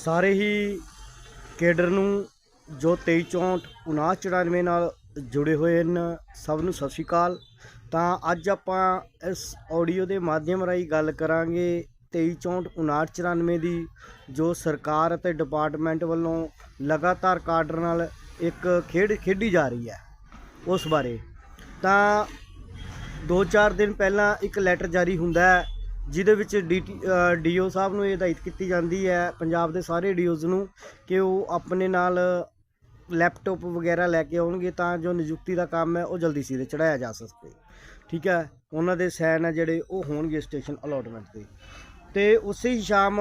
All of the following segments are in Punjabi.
ਸਾਰੇ ਹੀ ਕੇਡਰ ਨੂੰ ਜੋ 2364 5994 ਨਾਲ ਜੁੜੇ ਹੋਏ ਹਨ, ਸਭ ਨੂੰ ਸਤਿ ਸ਼੍ਰੀ ਅਕਾਲ। ਤਾਂ ਅੱਜ ਆਪਾਂ ਇਸ ਆਡੀਓ ਦੇ ਮਾਧਿਅਮ ਰਾਹੀਂ ਗੱਲ ਕਰਾਂਗੇ 2364 5994 ਦੀ, ਜੋ ਸਰਕਾਰ ਅਤੇ ਡਿਪਾਰਟਮੈਂਟ ਵੱਲੋਂ ਲਗਾਤਾਰ ਕਾਡਰ ਨਾਲ ਇੱਕ ਖੇਡ ਖੇਡੀ ਜਾ ਰਹੀ ਹੈ ਉਸ ਬਾਰੇ। ਤਾਂ 2-4 ਦਿਨ ਪਹਿਲਾਂ ਇੱਕ ਲੈਟਰ ਜਾਰੀ ਹੁੰਦਾ ਹੈ ਜਿਹਦੇ ਵਿੱਚ ਡੀਓ ਸਾਹਿਬ ਨੂੰ ਇਹ ਹਦਾਇਤ ਕੀਤੀ ਜਾਂਦੀ ਹੈ, ਪੰਜਾਬ ਦੇ ਸਾਰੇ ਡੀਓਜ਼ ਨੂੰ, ਕਿ ਉਹ ਆਪਣੇ ਨਾਲ ਲੈਪਟਾਪ ਵਗੈਰਾ ਲੈ ਕੇ ਆਉਣਗੇ ਤਾਂ ਜੋ ਨਿਯੁਕਤੀ ਦਾ ਕੰਮ ਹੈ, ਉਹ ਜਲਦੀ ਸਿਰੇ ਚੜਾਇਆ ਜਾ ਸਕੇ। ਠੀਕ ਹੈ? ਉਹਨਾਂ ਦੇ ਸਾਈਨ ਹੈ ਜਿਹੜੇ, ਉਹ ਹੋਣਗੇ ਸਟੇਸ਼ਨ ਅਲੋਟਮੈਂਟ ਦੇ ਤੇ ਉਸੇ ਹੀ ਸ਼ਾਮ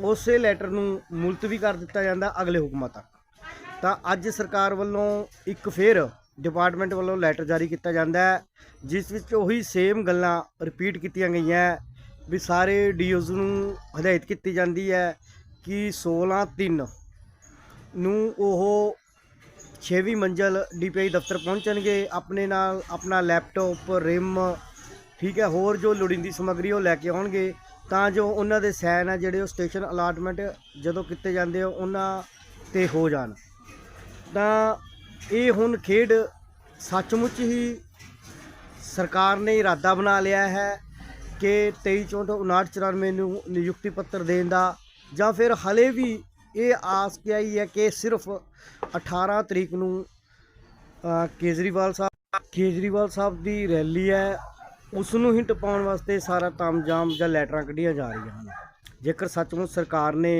ਉਸੇ ਲੈਟਰ ਨੂੰ ਮੁਲਤਵੀ ਕਰ ਦਿੱਤਾ ਜਾਂਦਾ ਅਗਲੇ ਹੁਕਮਾਂ ਤੱਕ। ਤਾਂ ਅੱਜ ਸਰਕਾਰ ਵੱਲੋਂ ਇੱਕ ਫਿਰ ਡਿਪਾਰਟਮੈਂਟ ਵੱਲੋਂ ਲੈਟਰ ਜਾਰੀ ਕੀਤਾ ਜਾਂਦਾ ਹੈ, ਜਿਸ ਵਿੱਚ ਉਹੀ ਸੇਮ ਗੱਲਾਂ ਰਿਪੀਟ ਕੀਤੀਆਂ ਗਈਆਂ ਵੀ ਸਾਰੇ ਡੀਓਜ਼ ਨੂੰ ਹਦਾਇਤ ਕੀਤੀ ਜਾਂਦੀ ਹੈ ਕਿ 16 3 ਨੂੰ ਉਹ 6ਵੀਂ ਮੰਜ਼ਲ ਡੀਪੀਆਈ ਦਫ਼ਤਰ ਪਹੁੰਚਣਗੇ। ਆਪਣੇ ਨਾਲ ਆਪਣਾ ਲੈਪਟਾਪ, ਰਿਮ, ਠੀਕ ਹੈ, ਹੋਰ ਜੋ ਲੋੜੀਂਦੀ ਸਮੱਗਰੀ ਉਹ ਲੈ ਕੇ ਆਉਣਗੇ। ਤਾਂ ਜੋ ਉਹਨਾਂ ਦੇ ਸਾਈਨ ਆ ਜਿਹੜੇ ਉਹ ਸਟੇਸ਼ਨ ਅਲਾਟਮੈਂਟ ਜਦੋਂ ਕੀਤੇ ਜਾਂਦੇ ਆ, ਉਹਨਾਂ ਤੇ ਹੋ ਜਾਣ। ਤਾਂ ਇਹ ਹੁਣ ਖੇਡ ਸੱਚਮੁੱਚ ਹੀ ਸਰਕਾਰ ਨੇ ਇਰਾਦਾ ਬਣਾ ਲਿਆ ਹੈ। ਕਿ 23 ਚੌਂਹਠ 59 94 ਨੂੰ ਨਿਯੁਕਤੀ ਪੱਤਰ ਦੇਣ ਦਾ ਜਾਂ ਫਿਰ ਹਲੇ ਵੀ ਇਹ ਆਸ ਕਿਆਈ ਹੈ ਕਿ ਸਿਰਫ 18 ਤਰੀਕ ਨੂੰ ਕੇਜਰੀਵਾਲ ਸਾਹਿਬ ਕੇਜਰੀਵਾਲ ਸਾਹਿਬ ਦੀ ਰੈਲੀ ਹੈ ਉਸ ਨੂੰ ਹੀ ਟਪਾਉਣ ਵਾਸਤੇ ਸਾਰਾ ਤਾਮਜਾਮ ਜਾਂ ਲੈਟਰਾਂ ਕੱਢੀਆਂ ਜਾ ਰਹੀਆਂ ਹਨ। ਜੇਕਰ ਸੱਚਮੁੱਚ ਸਰਕਾਰ ਨੇ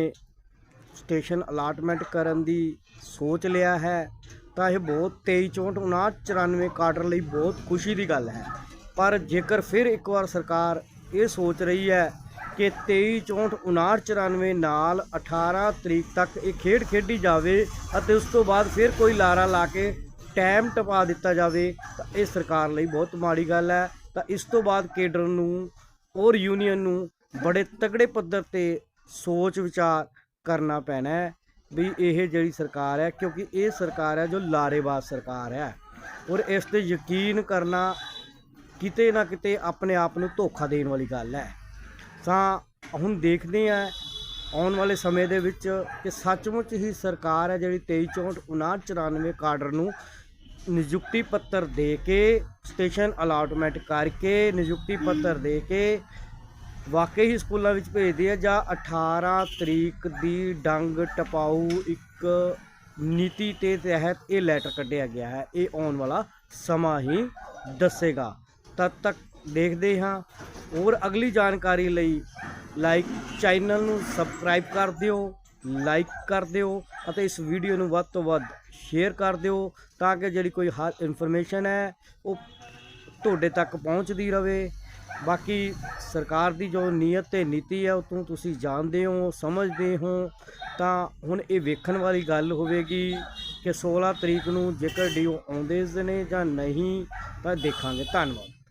ਸਟੇਸ਼ਨ ਅਲਾਟਮੈਂਟ ਕਰਨ ਦੀ ਸੋਚ ਲਿਆ ਹੈ, ਤਾਂ ਇਹ ਬਹੁਤ 23 64 59 94 ਕਾਡਰ ਲਈ ਬਹੁਤ ਖੁਸ਼ੀ ਦੀ ਗੱਲ ਹੈ। ਪਰ ਜੇਕਰ ਫਿਰ ਇੱਕ ਵਾਰ ਸਰਕਾਰ ਇਹ ਸੋਚ ਰਹੀ ਹੈ ਕਿ 23 64 59 94 ਨਾਲ 18 ਤਰੀਕ ਤੱਕ ਇਹ ਖੇਡ ਖੇਡੀ ਜਾਵੇ ਅਤੇ ਉਸ ਤੋਂ ਬਾਅਦ ਫਿਰ ਕੋਈ ਲਾਰਾ ਲਾ ਕੇ ਟਾਈਮ ਟਪਾ ਦਿੱਤਾ ਜਾਵੇ, ਤਾਂ ਇਹ ਸਰਕਾਰ ਲਈ ਬਹੁਤ ਮਾੜੀ ਗੱਲ ਹੈ। ਤਾਂ ਇਸ ਤੋਂ ਬਾਅਦ ਕੇਡਰ ਨੂੰ ਔਰ ਯੂਨੀਅਨ ਨੂੰ ਬੜੇ ਤਗੜੇ ਪੱਧਰ ਤੇ ਸੋਚ ਵਿਚਾਰ ਕਰਨਾ ਪੈਣਾ ਹੈ ਵੀ ਇਹ ਜਿਹੜੀ ਸਰਕਾਰ ਹੈ, ਕਿਉਂਕਿ ਇਹ ਸਰਕਾਰ ਹੈ ਜੋ ਲਾਰੇਬਾਜ਼ ਸਰਕਾਰ ਹੈ ਔਰ ਇਸ ਤੇ ਯਕੀਨ ਕਰਨਾ ਕਿਤੇ ਨਾ ਕਿਤੇ ਆਪਣੇ ਆਪ ਨੂੰ ਧੋਖਾ ਦੇਣ ਵਾਲੀ ਗੱਲ ਹੈ। ਤਾਂ ਹੁਣ ਦੇਖਦੇ ਆ ਆਉਣ ਵਾਲੇ ਸਮੇਂ ਦੇ ਵਿੱਚ ਕਿ ਸੱਚਮੁੱਚ ਹੀ ਸਰਕਾਰ ਹੈ ਜਿਹੜੀ 23 64 59 94 ਕਾਡਰ ਨੂੰ ਨਿਯੁਕਤੀ ਪੱਤਰ ਦੇ ਕੇ ਸਟੇਸ਼ਨ ਅਲਾਟਮੈਂਟ ਕਰਕੇ ਨਿਯੁਕਤੀ ਪੱਤਰ ਦੇ ਕੇ ਵਾਕਈ ਹੀ ਸਕੂਲਾਂ ਵਿੱਚ ਭੇਜਦੇ ਆ ਜਾਂ 18 ਤਰੀਕ ਦੀ ਡੰਗ ਟਪਾਊ ਇੱਕ ਨੀਤੀ ਤੇ ਤਹਿਤ ਇਹ ਲੈਟਰ ਕੱਢਿਆ ਗਿਆ ਹੈ। ਇਹ ਆਉਣ ਵਾਲਾ ਸਮਾਂ ਹੀ ਦੱਸੇਗਾ। ਤਦ ਤੱਕ ਦੇਖਦੇ ਹਾਂ। ਹੋਰ ਅਗਲੀ ਜਾਣਕਾਰੀ ਲਈ ਲਾਈਕ ਚੈਨਲ ਨੂੰ ਸਬਸਕ੍ਰਾਈਬ ਕਰ ਦਿਓ ਲਾਈਕ ਕਰ ਦਿਓ ਅਤੇ ਇਸ ਵੀਡੀਓ ਨੂੰ ਵੱਧ ਤੋਂ ਵੱਧ ਸ਼ੇਅਰ ਕਰ ਦਿਓ ਤਾਂ ਕਿ ਜਿਹੜੀ ਕੋਈ ਹਰ ਇਨਫੋਰਮੇਸ਼ਨ ਹੈ ਉਹ ਤੁਹਾਡੇ ਤੱਕ ਪਹੁੰਚਦੀ ਰਹੇ ਬਾਕੀ ਸਰਕਾਰ ਦੀ ਜੋ ਨੀਅਤ ਤੇ ਨੀਤੀ ਹੈ, ਉਹ ਤੋਂ ਤੁਸੀਂ ਜਾਣਦੇ ਹੋ, ਸਮਝਦੇ ਹੋ, ਤਾਂ ਹੁਣ ਇਹ ਵੇਖਣ ਵਾਲੀ ਗੱਲ ਹੋਵੇਗੀ ਕਿ 16 ਤਰੀਕ ਨੂੰ ਜੇਕਰ ਡੀਓ ਆਉਂਦੇ ਨੇ ਜਾਂ ਨਹੀਂ, ਤਾਂ ਦੇਖਾਂਗੇ। ਧੰਨਵਾਦ।